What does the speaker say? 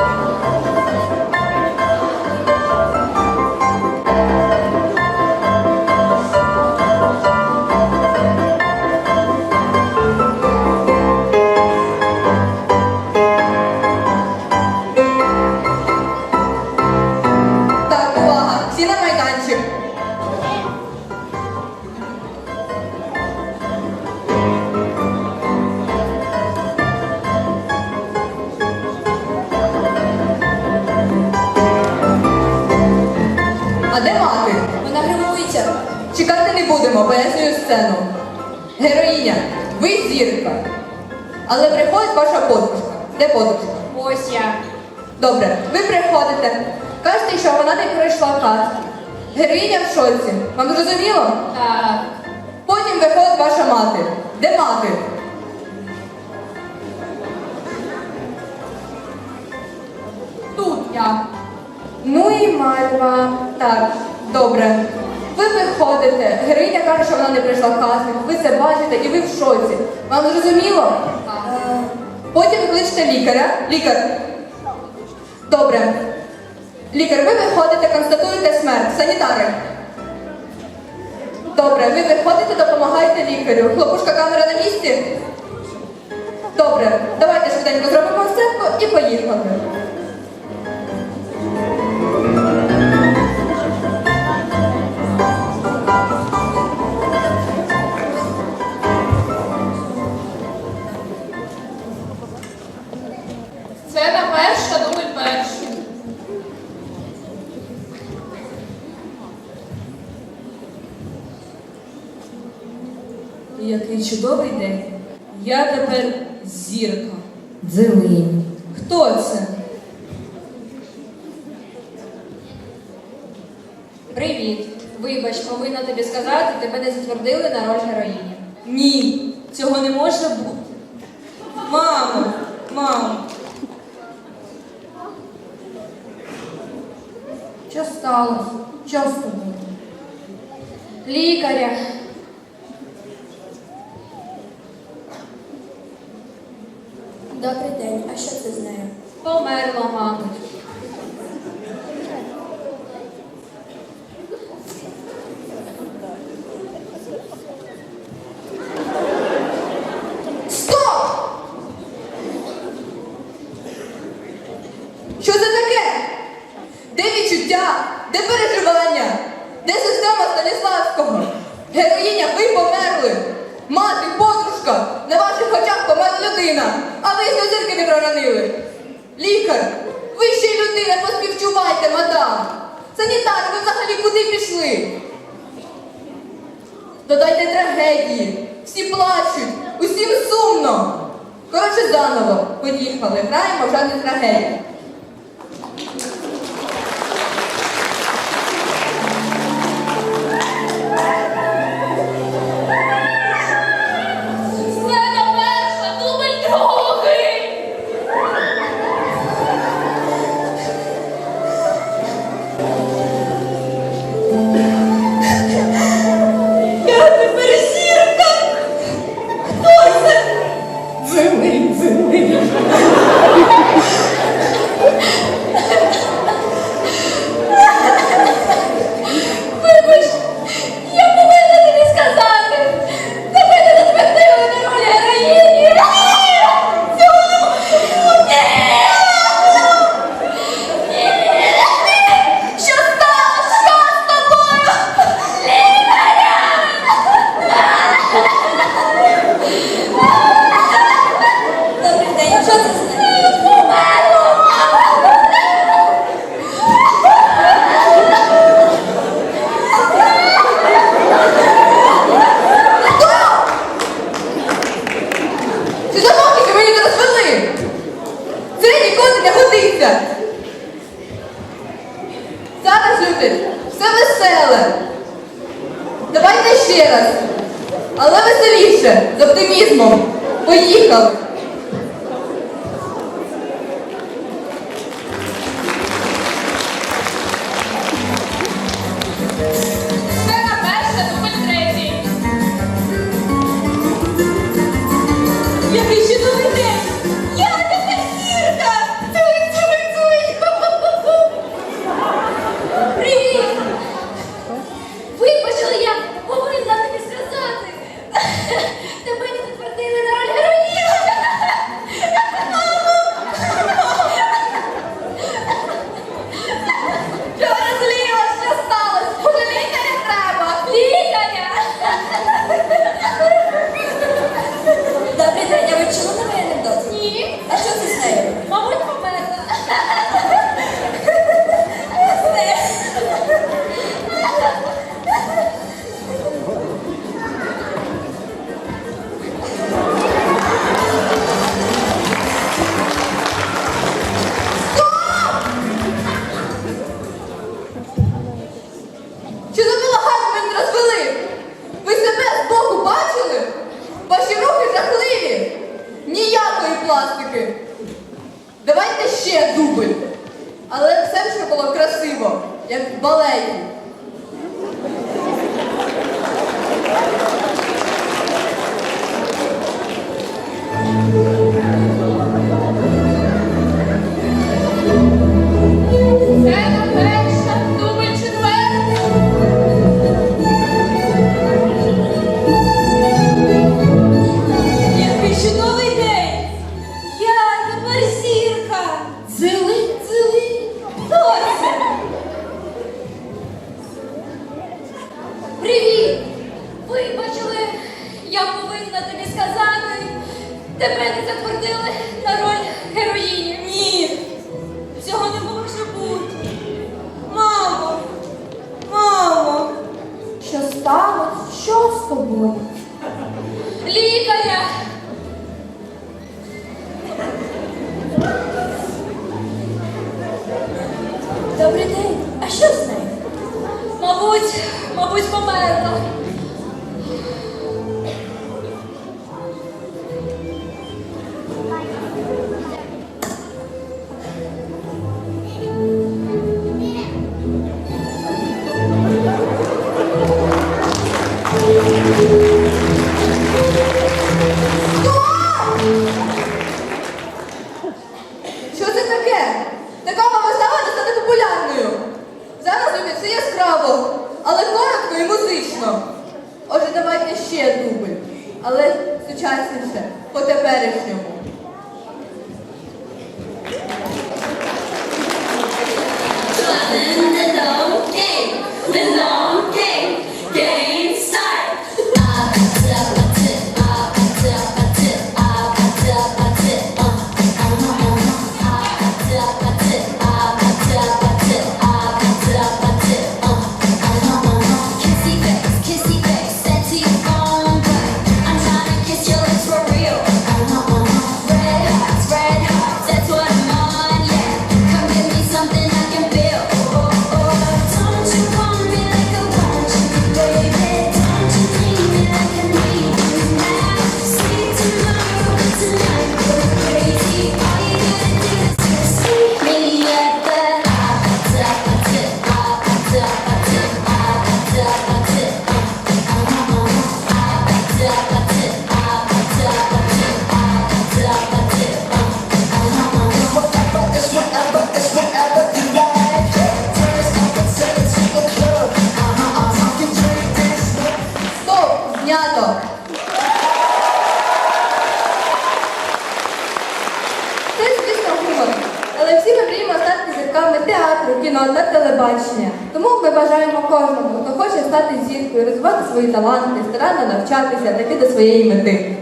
Так, мати? Вона гримується. Чекати не будемо, пояснюю сцену. Героїня, ви зірка. Але приходить ваша подружка. Де подружка? Ось я. Добре, ви приходите, кажете, що вона не пройшла каст. Героїня в шоці. Вам зрозуміло? Так. Героїня каже, що вона не прийшла в кастинг, ви це бачите і ви в шоці. Вам зрозуміло? Потім кличте лікаря. Лікар. Добре. Лікар, ви виходите, констатуєте смерть. Санітари. Добре, ви виходите, допомагаєте лікарю. Хлопушка камера на місці? Добре, давайте Який чудовий день. Я тепер зірка. Дзелинь. Хто це? Привіт. Вибач, повинна тобі сказати, тебе не затвердили на роль героїні. Ні, цього не може бути. Мамо, мамо, Що сталося? Що з тобою? Лікаря. Добрий день, а що це з нею? Померла, мабуть. Стоп! Що це таке? Де відчуття? Де переживання? Де система Станіславського? Героїня, ви померли! Мати, подружка, на ваших очах померла людина, а ви сльозинки не проронили. Лікар, ви ще й людина, поспівчувайте, мадам. Санітар, ви взагалі куди пішли? Додайте трагедії. Всі плачуть, усім сумно. Коротше, заново. Поїхали. Граємо вже не трагедії. Не. Зараз, люди, все веселе. Давайте ще раз. Але веселіше, з оптимізмом. Поїхали. мабуть, мабуть, померла. сучасніше по теперішньому. Ягняток. Це, звісно, гумор. Але всі ми мріємо стати зірками театру, кіно та телебачення. Тому ми бажаємо кожному, хто хоче стати зіркою, розвивати свої таланти, старанно навчатися та до своєї мети.